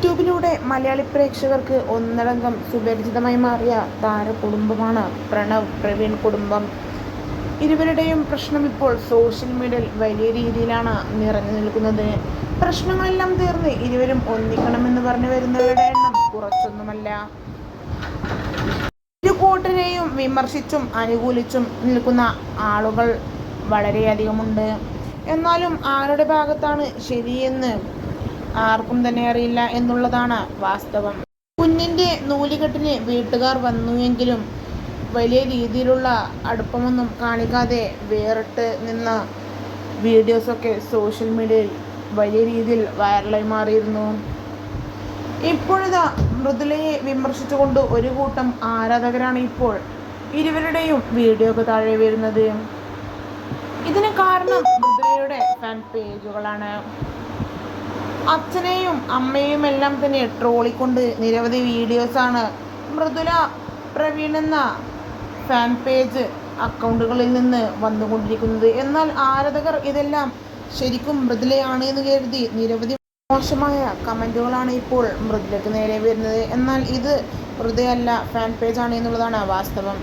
യൂട്യൂബിലൂടെ മലയാളി പ്രേക്ഷകർക്ക് ഒന്നടങ്കം സുപരിചിതമായി മാറിയ താരകുടുംബമാണ് പ്രണവ് പ്രവീൺ കുടുംബം. ഇരുവരുടെയും പ്രശ്നം ഇപ്പോൾ സോഷ്യൽ മീഡിയയിൽ വലിയ രീതിയിലാണ് നിറഞ്ഞു നിൽക്കുന്നത്. പ്രശ്നങ്ങളെല്ലാം തീർന്ന് ഇരുവരും ഒന്നിക്കണമെന്ന് പറഞ്ഞു വരുന്നവരുടെ എണ്ണം കുറച്ചൊന്നുമല്ല. ഇരുകൂട്ടരെയും വിമർശിച്ചും അനുകൂലിച്ചും നിൽക്കുന്ന ആളുകൾ വളരെയധികമുണ്ട്. എന്നാലും ആരുടെ ഭാഗത്താണ് ശരിയെന്ന് ആർക്കും തന്നെ അറിയില്ല എന്നുള്ളതാണ് വാസ്തവം. കുഞ്ഞിന്റെ നൂലുകെട്ടിന് വീട്ടുകാർ വന്നുവെങ്കിലും വലിയ രീതിയിലുള്ള അടുപ്പമൊന്നും കാണിക്കാതെ വേറിട്ട് നിന്ന വീഡിയോസൊക്കെ സോഷ്യൽ മീഡിയയിൽ വലിയ രീതിയിൽ വൈറലായി മാറിയിരുന്നു. ഇപ്പോഴിതാ മൃദുലയെ വിമർശിച്ചുകൊണ്ട് ഒരു കൂട്ടം ആരാധകരാണ് ഇപ്പോൾ ഇരുവരുടെയും വീഡിയോക്ക് താഴെ വരുന്നത്. ഇതിന് കാരണം മൃദുലയുടെ ഫാൻ പേജുകളാണ് അച്ഛനെയും അമ്മയും എല്ലാം തന്നെ ട്രോളിക്കൊണ്ട് നിരവധി വീഡിയോസാണ് മൃദുല പ്രവീൺ എന്ന ഫാൻ പേജ് അക്കൗണ്ടുകളിൽ നിന്ന് വന്നുകൊണ്ടിരിക്കുന്നത്. എന്നാൽ ആരാധകർ ഇതെല്ലാം ശരിക്കും മൃദുലയാണ് എന്ന് കരുതി നിരവധി മോശമായ കമന്റുകളാണ് ഇപ്പോൾ മൃദുലയ്ക്ക് നേരെ വരുന്നത്. എന്നാൽ ഇത് മൃദുലയല്ല ഫാൻ പേജാണ് എന്നുള്ളതാണ് വാസ്തവം.